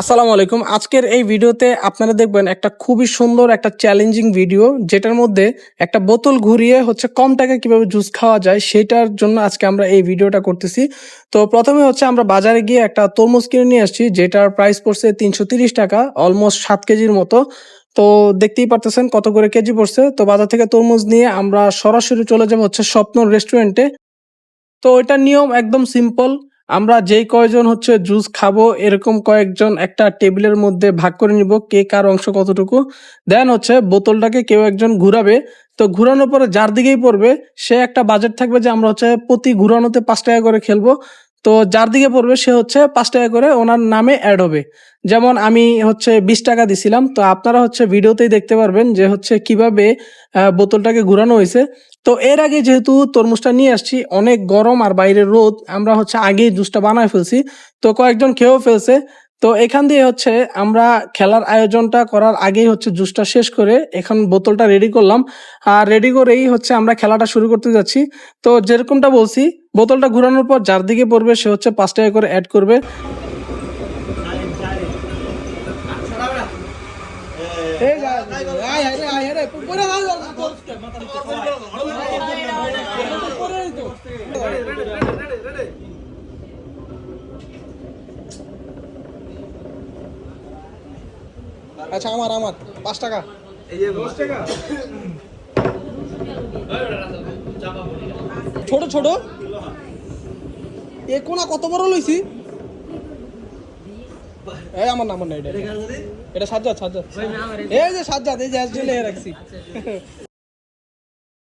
আসসালামু আলাইকুম। আজকের এই ভিডিওতে আপনারা দেখবেন একটা খুবই সুন্দর, একটা চ্যালেঞ্জিং ভিডিও যেটার মধ্যে একটা বোতল ঘুরিয়ে হচ্ছে কম টাকায় কীভাবে জুস খাওয়া যায় সেটার জন্য আজকে আমরা এই ভিডিওটা করতেছি। তো প্রথমে হচ্ছে আমরা বাজারে গিয়ে একটা তরমুজ কিনে নিয়ে আসছি, যেটার প্রাইস পড়ছে তিনশো টাকা অলমোস্ট সাত কেজির মতো। তো দেখতেই পারতেছেন কত করে কেজি পড়ছে। তো বাজার থেকে তরমুজ নিয়ে আমরা সরাসরি চলে যাব হচ্ছে স্বপ্ন রেস্টুরেন্টে তো এটার নিয়ম একদম সিম্পল আমরা যেই কয়জন হচ্ছে জুস খাব, এরকম কয়েকজন একটা টেবিলের মধ্যে ভাগ করে নিব কে কার অংশ কতটুকু। দেন হচ্ছে বোতলটাকে কেউ একজন ঘুরাবে। তো ঘুরানোর পরে যার দিকেই পড়বে, সে একটা বাজেট থাকবে যে আমরা হচ্ছে প্রতি ঘুরানোতে পাঁচ টাকা করে খেলব। তো যার দিকে পড়বে সে হচ্ছে পাঁচ টাকা করে ওনার নামে অ্যাড হবে। যেমন আমি হচ্ছে বিশ টাকা দিছিলাম, তো আপনারা হচ্ছে ভিডিওতেই দেখতে পারবেন যে হচ্ছে কীভাবে বোতলটাকে ঘুরানো হয়েছে। তো এর আগে যেহেতু তরমুজটা নিয়ে আসছি, অনেক গরম আর বাইরে রোদ, আমরা হচ্ছে আগেই জুসটা বানায় ফেলছি। তো কয়েকজন খেয়েও ফেলছে। তো এখান দিয়ে হচ্ছে আমরা খেলার আয়োজনটা করার আগেই হচ্ছে জুসটা শেষ করে এখন বোতলটা রেডি করলাম। আর রেডি করেই হচ্ছে আমরা খেলাটা শুরু করতে যাচ্ছি। তো যেরকমটা বলছি বোতলটা ঘোরানোর পর যার দিকে পড়বে, সে হচ্ছে পাঁচ টাকা করে অ্যাড করবে। আচ্ছা আমার আমার, পাঁচ টাকা। ছোট ছোট? কোনা কত বড় লইছি? এই আমার নাম না এটা এটা। সাজ্জাদ সাজ্জাদ। এই যে সাজ্জাদ, এই যে অ্যাসডেলে রাখছি।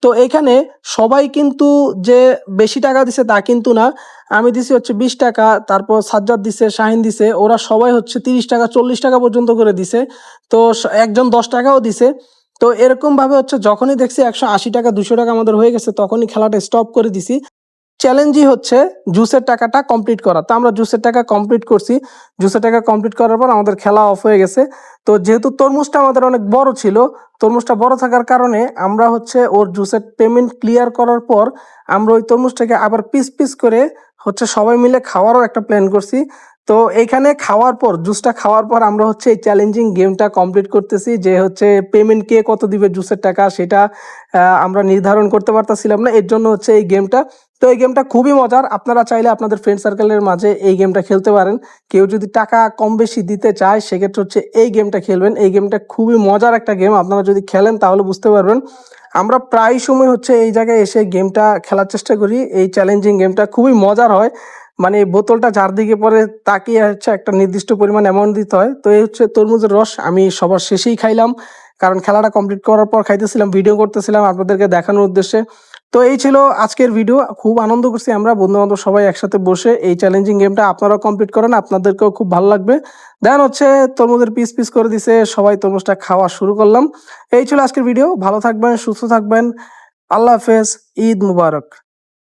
তো এখানে সবাই কিন্তু যে বেশি টাকা দিছে তা কিন্তু না। আমি দিছি হচ্ছে বিশ টাকা, তারপর সাজ্জাদ দিছে, শাহিন দিছে, ওরা সবাই হচ্ছে তিরিশ টাকা, চল্লিশ টাকা পর্যন্ত করে দিছে। তো একজন দশ টাকাও দিছে। তো এরকম ভাবে হচ্ছে যখনই দেখছি একশো আশি টাকা, দুশো টাকা আমাদের হয়ে গেছে, তখনই খেলাটা স্টপ করে দিছি। চ্যালেঞ্জই হচ্ছে জুসের টাকাটা কমপ্লিট করা। তো আমরা জুসের টাকা কমপ্লিট করছি। জুসের টাকা কমপ্লিট করার পর আমাদের খেলা অফ হয়ে গেছে। তো যেহেতু তরমুজটা আমাদের অনেক বড় ছিল, তরমুজটা বড় থাকার কারণে আমরা হচ্ছে ওর জুসের পেমেন্ট ক্লিয়ার করার পর আমরা ওই তরমুজটাকে আবার পিস পিস করে হচ্ছে সবাই মিলে খাওয়ারও একটা প্ল্যান করছি। তো এইখানে খাওয়ার পর জুসটা খাওয়ার পর আমরা হচ্ছে এই চ্যালেঞ্জিং গেমটা কমপ্লিট করতেছি যে হচ্ছে পেমেন্ট কে কত দিবে জুসের টাকা সেটা আমরা নির্ধারণ করতে পারতেছিলাম না। এর জন্য হচ্ছে এই গেমটা তো এই গেমটা খুবই মজার। আপনারা চাইলে আপনাদের ফ্রেন্ড সার্কেলের মাঝে এই গেমটা খেলতে পারেন। কেউ যদি টাকা কম বেশি দিতে চায়, সেক্ষেত্রে হচ্ছে এই গেমটা খেলবেন, এই গেমটা খুবই মজার একটা গেম, আপনারা যদি খেলেন তাহলে বুঝতে পারবেন। আমরা প্রায় সময় হচ্ছে এই জায়গায় এসে গেমটা খেলার চেষ্টা করি, এই চ্যালেঞ্জিং গেমটা খুবই মজার হয়। মানে বোতলটা যার দিকে পরে তাকিয়ে হচ্ছে একটা নির্দিষ্ট পরিমাণ অ্যামাউন্ট দিতে হয়। তো এই হচ্ছে তরমুজের রস, আমি সবার শেষেই খাইলাম। কারণ খেলাটা কমপ্লিট করার পর খাইতেছিলাম ভিডিও করতেছিলাম আপনাদেরকে দেখানোর উদ্দেশ্যে। তো এই ছিল আজকের ভিডিও খুব আনন্দ করছি আমরা বন্ধু বান্ধব সবাই একসাথে বসে এই চ্যালেঞ্জিং গেমটা আপনারাও কমপ্লিট করেন, আপনাদেরকেও খুব ভালো লাগবে। দেন হচ্ছে তরমুজের পিস পিস করে দিছে, সবাই তরমুজটা খাওয়া শুরু করলাম। এই ছিল আজকের ভিডিও ভালো থাকবেন, সুস্থ থাকবেন। আল্লাহ হাফেজ, ঈদ মুবারক।